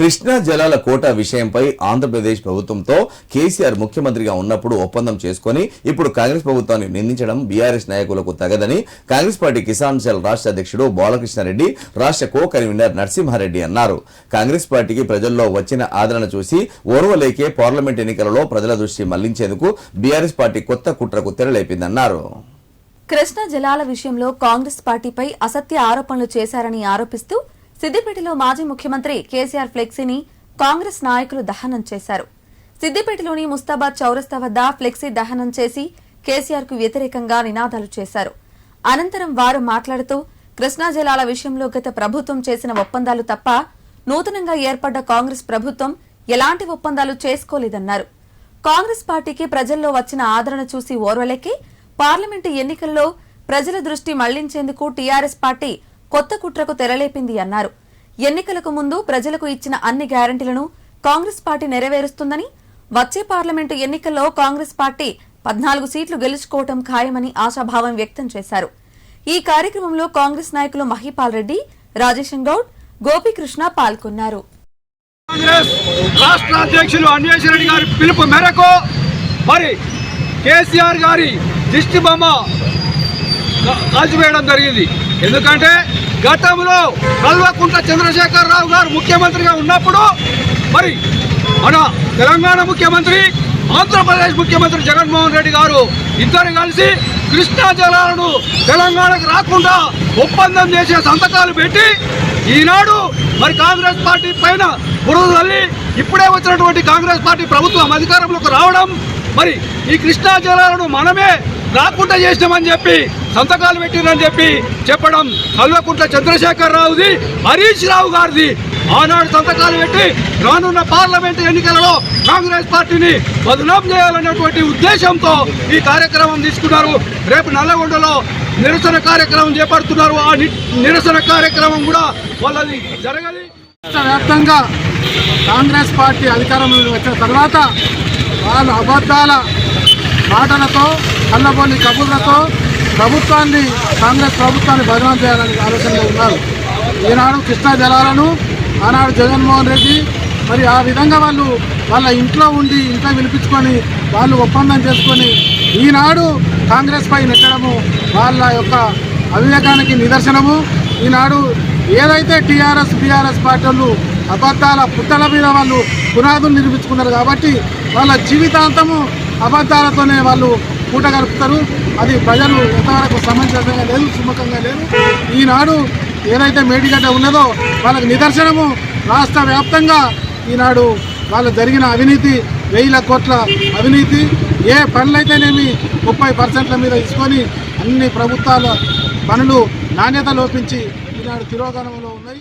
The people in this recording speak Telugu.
కృష్ణా జలాల కోట విషయంపై ఆంధ్రప్రదేశ్ ప్రభుత్వంతో కేసీఆర్ ముఖ్యమంత్రిగా ఉన్నప్పుడు ఒప్పందం చేసుకుని ఇప్పుడు కాంగ్రెస్ ప్రభుత్వాన్ని నిందించడం బీఆర్ఎస్ నాయకులకు తగదని కాంగ్రెస్ పార్టీ కిసాన్ సెల్ రాష్ట్ర అధ్యక్షుడు బాలకృష్ణారెడ్డి రాష్ట్ర కో కన్వీనర్ నరసింహారెడ్డి అన్నారు. కాంగ్రెస్ పార్టీకి ప్రజల్లో వచ్చిన ఆదరణ చూసి ఓర్వలేకే పార్లమెంట్ ఎన్నికలలో ప్రజల దృష్టి మళ్ళించేందుకు బీఆర్ఎస్ పార్టీ కొత్త కుట్రకు తెరలేపిందన్నారు. కృష్ణా జలాల విషయంలో కాంగ్రెస్ పార్టీపై అసత్య ఆరోపణలు చేశారని ఆరోపిస్తూ సిద్దిపేటలో మాజీ ముఖ్యమంత్రి కేసీఆర్ ఫ్లెక్సీని కాంగ్రెస్ నాయకులు దహనం చేశారు. సిద్దిపేటలోని ముస్తాబాద్ చౌరస్తా వద్ద ఫ్లెక్సీ దహనం చేసి కేసీఆర్కు వ్యతిరేకంగా నినాదాలు చేశారు. అనంతరం వారు మాట్లాడుతూ కృష్ణా జలాల విషయంలో గత ప్రభుత్వం చేసిన ఒప్పందాలు తప్ప నూతనంగా ఏర్పడ్డ కాంగ్రెస్ ప్రభుత్వం ఎలాంటి ఒప్పందాలు చేసుకోలేదన్నారు. కాంగ్రెస్ పార్టీకి ప్రజల్లో వచ్చిన ఆదరణ చూసి ఓర్వలేకే పార్లమెంటు ఎన్నికల్లో ప్రజల దృష్టి మళ్ళించేందుకు టీఆర్ఎస్ పార్టీ కొత్త కుట్రకు తెరలేపింది అన్నారు. ఎన్నికలకు ముందు ప్రజలకు ఇచ్చిన అన్ని గ్యారంటీలను కాంగ్రెస్ పార్టీ నెరవేరుస్తుందని వచ్చే పార్లమెంటు ఎన్నికల్లో కాంగ్రెస్ పార్టీ పద్నాలుగు సీట్లు గెలుచుకోవటం ఖాయమని ఆశాభావం వ్యక్తం చేశారు. ఈ కార్యక్రమంలో కాంగ్రెస్ నాయకులు మహిపాల్ రెడ్డి రాజేశం గౌడ్ గోపీకృష్ణ పాల్గొన్నారు. కాంగ్రెస్ రాష్ట్ర అధ్యక్షులు అన్వేష్ గారి పిలుపు మేరకు మరి కేసీఆర్ గారి దిష్టి బొమ్మ కాల్చివేయడం జరిగింది. ఎందుకంటే గతంలో కల్వకుంట్ల చంద్రశేఖరరావు గారు ముఖ్యమంత్రిగా ఉన్నప్పుడు మరి మన తెలంగాణ ముఖ్యమంత్రి ఆంధ్రప్రదేశ్ ముఖ్యమంత్రి జగన్మోహన్ రెడ్డి గారు ఇద్దరు కలిసి కృష్ణా జలాలను తెలంగాణకు రాకుండా ఒప్పందం చేసే సంతకాలు పెట్టి ఈనాడు మరి కాంగ్రెస్ పార్టీ పైన బురద తల్లి ఇప్పుడే వచ్చినటువంటి కాంగ్రెస్ పార్టీ ప్రభుత్వం అధికారంలోకి రావడం మరి ఈ కృష్ణా జలాలను మనమే రాకుండా చేసినామని చెప్పి సంతకాలు పెట్టినని చెప్పి చెప్పడం కల్వకుంట్ల చంద్రశేఖర్ రావుది హరీష్ రావు గారిది. ఆనాడు సంతకాలు పెట్టి రానున్న పార్లమెంట్ ఎన్నికలలో కాంగ్రెస్ పార్టీని బదనాం చేయాలనేటువంటి ఉద్దేశంతో ఈ కార్యక్రమం తీసుకున్నారు. రేపు నల్లగొండలో నిరసన కార్యక్రమం చేపడుతున్నారు. ఆ నిరసన కార్యక్రమం కూడా వాళ్ళది జరగది వ్యాప్తంగా కాంగ్రెస్ పార్టీ అధికారంలోకి వచ్చిన తర్వాత వాళ్ళు అబద్ధాల మాటలతో కళ్ళబోని కబుర్లతో ప్రభుత్వాన్ని కాంగ్రెస్ ప్రభుత్వాన్ని బదనాం చేయాలని ఆలోచనలో ఉన్నారు. ఈనాడు కృష్ణా జలాలను ఆనాడు జగన్మోహన్ రెడ్డి మరి ఆ విధంగా వాళ్ళు వాళ్ళ ఇంట్లో ఉండి ఇంట్లో వినిపించుకొని వాళ్ళు ఒప్పందం చేసుకొని ఈనాడు కాంగ్రెస్ పై నెట్టడము వాళ్ళ యొక్క అవివేకానికి నిదర్శనము. ఈనాడు ఏదైతే టీఆర్ఎస్ బీఆర్ఎస్ పార్టీలు అబద్ధాల పుట్టల మీద వాళ్ళు పునాదులు నిర్మించుకున్నారు కాబట్టి వాళ్ళ జీవితాంతము అబద్ధాలతోనే వాళ్ళు పూట గడుపుతారు. అది ప్రజలు ఎంతవరకు సమంజసంగా లేదు సుముఖంగా లేదు. ఈనాడు ఏదైతే మేడిగడ్డ ఉన్నదో వాళ్ళకి నిదర్శనము రాష్ట్ర వ్యాప్తంగా ఈనాడు వాళ్ళు జరిగిన అవినీతి వేల కోట్ల అవినీతి ఏ పనులైతేనేమి ముప్పై పర్సెంట్ల మీద తీసుకొని అన్ని ప్రభుత్వాల పనులు నాణ్యత లోపించి ఈనాడు తిరోగణంలో ఉన్నాయి.